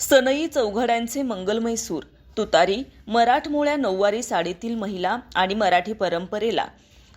सनई चौघड्यांचे मंगलमय सूर तुतारी मराठमोळ्या नऊवारी साडीतील महिला आणि मराठी परंपरेला.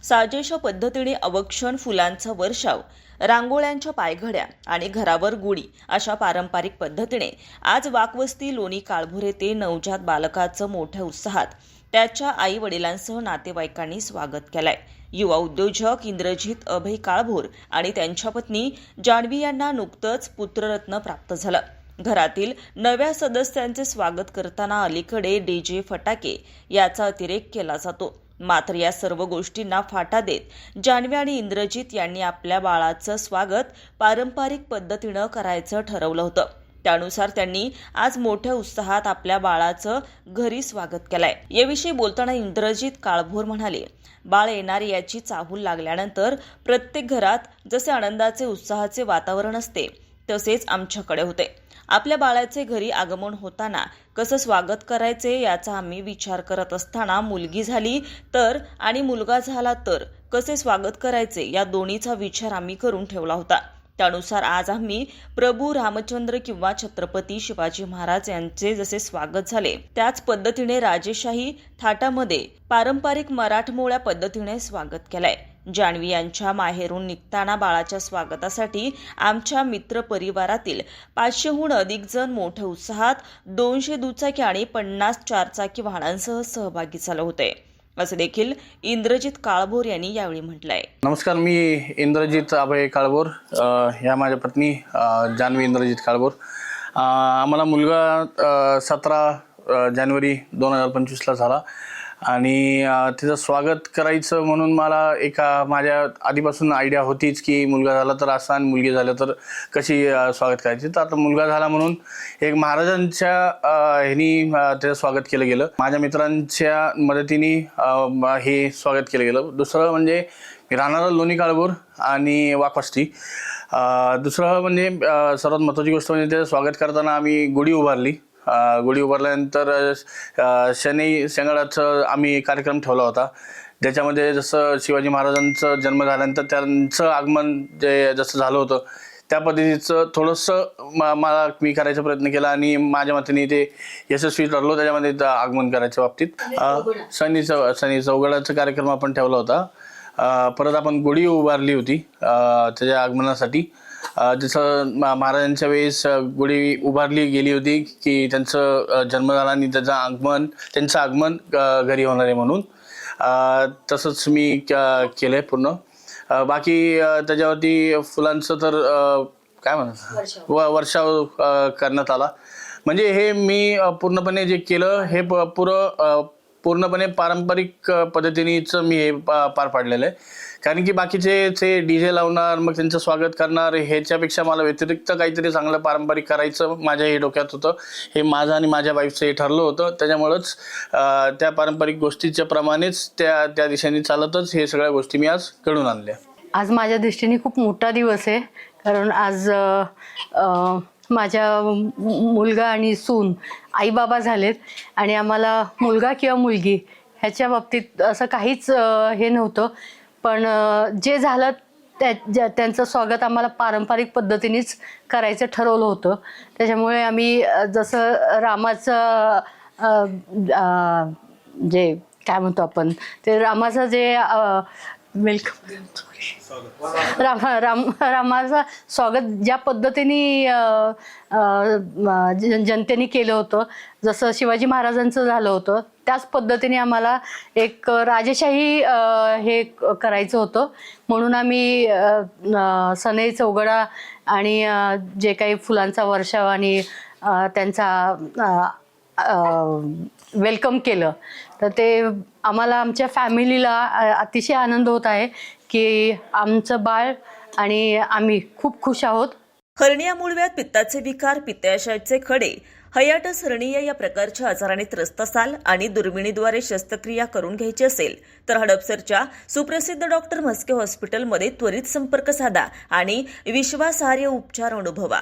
साजेश पद्धतीने अवक्षण फुलांचा वर्षाव रांगोळ्यांच्या पायघड्या आणि घरावर गुढी अशा पारंपरिक पद्धतीने आज वाकवस्ती लोणी काळभोर येथे नवजात बालकाचं मोठ्या उत्साहात त्याच्या आई वडिलांसह नातेवाईकांनी स्वागत केलंय. युवा उद्योजक इंद्रजित अभय काळभोर आणि त्यांच्या पत्नी जान्हवी यांना नुकतंच पुत्ररत्न प्राप्त झालं. घरातील नव्या सदस्यांचे स्वागत करताना अलीकडे डीजे फटाके याचा अतिरेक केला जातो. मात्र या सर्व गोष्टींना फाटा देत जान्हवी आणि इंद्रजित यांनी आपल्या बाळाचं स्वागत पारंपरिक पद्धतीनं करायचं ठरवलं होतं. त्यानुसार त्यांनी आज मोठ्या उत्साहात आपल्या बाळाचं घरी स्वागत केलंय. याविषयी बोलताना इंद्रजित काळभोर म्हणाले बाळ येणार याची चाहूल लागल्यानंतर प्रत्येक घरात जसे आनंदाचे उत्साहाचे वातावरण असते तसेच आमच्याकडे होते. आपल्या बाळाचे घरी आगमन होताना कसं स्वागत करायचे याचा आम्ही विचार करत असताना मुलगी झाली तर आणि मुलगा झाला तर कसे स्वागत करायचे या दोन्हीचा विचार आम्ही करून ठेवला होता. त्यानुसार आज आम्ही प्रभू रामचंद्र किंवा छत्रपती शिवाजी महाराज यांचे जसे स्वागत झाले त्याच पद्धतीने राजेशाही थाटामध्ये पारंपरिक मराठमोळ्या पद्धतीने स्वागत केलंय. जान्हवी यांच्या माहेरून निघताना बाळाच्या स्वागतासाठी आमच्या मित्र परिवारातील पाचशेहून अधिक जण मोठ्या उत्साहात दोनशे दुचाकी आणि पन्नास चारचाकी वाहनांसह सहभागी झाले होते. असं देखील इंद्रजित काळभोर यांनी यावेळी म्हटलंय. नमस्कार मी इंद्रजित अभय काळभोर. ह्या माझ्या पत्नी जानवी जान्हवी इंद्रजित काळभोर. आम्हाला मुलगा सतरा जानेवारी दोन हजार पंचवीसला झाला. आणि तिचं स्वागत करायचं म्हणून मला एका माझ्या आधीपासून आयडिया होतीच की मुलगा झाला तर असा आणि मुलगी झालं तर कशी स्वागत करायची. तर आता मुलगा झाला म्हणून एक महाराजांच्या ह्यानी त्याचं स्वागत केलं गेलं. माझ्या मित्रांच्या मदतीने हे स्वागत केलं गेलं. दुसरं म्हणजे मी राहणारा लोणी काळभोर आणि वाकवस्ती. दुसरं म्हणजे सर्वात महत्त्वाची गोष्ट म्हणजे त्याचं स्वागत करताना आम्ही गुढी उभारली. गुढी उभारल्यानंतर शनी शेंगाडाचं आम्ही कार्यक्रम ठेवला होता. ज्याच्यामध्ये जसं शिवाजी महाराजांचं जन्म झाल्यानंतर त्यांचं आगमन जे जसं झालं होतं त्या पद्धतीचं थोडंसं म- मला मी करायचा प्रयत्न केला आणि माझ्या मतेने ते यशस्वी ठरलो त्याच्यामध्ये त्या आगमन करायच्या बाबतीत. सनी चौ सनी चौगडाचा कार्यक्रम आपण ठेवला होता. परत आपण गुढी उभारली होती त्याच्या आगमनासाठी. जसं मा- महाराजांच्या वेळेस गुढी उभारली गेली होती की त्यांचं जन्म झाला आणि त्याचं आगमन त्यांचं आगमन घरी होणार आहे म्हणून. तसंच मी केलं आहे पूर्ण. बाकी त्याच्यावरती फुलांचं तर काय म्हणतात व वर्षाव करण्यात आला. म्हणजे हे मी पूर्णपणे जे केलं हे पुरं पूर्णपणे पारंपरिक पद्धतीनेच मी हे पा- पार पाडलेलं आहे. कारण की बाकीचे ते डी जे लावणार मग त्यांचं स्वागत करणार ह्याच्यापेक्षा मला व्यतिरिक्त काहीतरी चांगलं पारंपरिक करायचं माझ्या हे डोक्यात होतं. हे माझं आणि माझ्या वाईफचं हे ठरलं होतं. त्याच्यामुळंच त्या पारंपरिक गोष्टीच्या प्रमाणेच त्या त्या दिशेने चालतच हे सगळ्या गोष्टी मी आज घडून आणल्या. आज माझ्या दृष्टीने खूप मोठा दिवस आहे. कारण आज माझ्या मुलगा आणि सून आईबाबा झालेत आणि आम्हाला मुलगा किंवा मुलगी ह्याच्या बाबतीत असं काहीच हे नव्हतं. पण जे झालं त्या ज्या- त्यांचं स्वागत आम्हाला पारंपरिक पद्धतीनेच करायचं ठरवलं होतं. त्याच्यामुळे आम्ही जसं रामाचं जे काय म्हणतो आपण ते रामाचं जे वेलकम रामा राम रामाचं स्वागत ज्या पद्धतीने जन- जनतेने केलं होतं जसं शिवाजी महाराजांचं झालं होतं त्याच पद्धतीने आम्हाला एक राजेशाही हे करायचं होतं. म्हणून आम्ही सनई चौगडा आणि जे काही फुलांचा वर्षाव आणि त्यांचा वेलकम केलं. तर ते आम्हाला आमच्या फॅमिलीला अतिशय आनंद होत आहे की आमचं बाळ आणि आम्ही खूप खुश आहोत. हर्निया मूळव्यात पित्ताचे विकार पित्ताशयाचे खडे हयाटस हर्निया या प्रकारच्या आजाराने त्रस्त असाल आणि दुर्बिणीद्वारे शस्त्रक्रिया करून घ्यायची असेल तर हडपसरच्या सुप्रसिद्ध डॉक्टर म्हस्के हॉस्पिटलमध्ये त्वरित संपर्क साधा आणि विश्वासार्ह उपचार अनुभवा.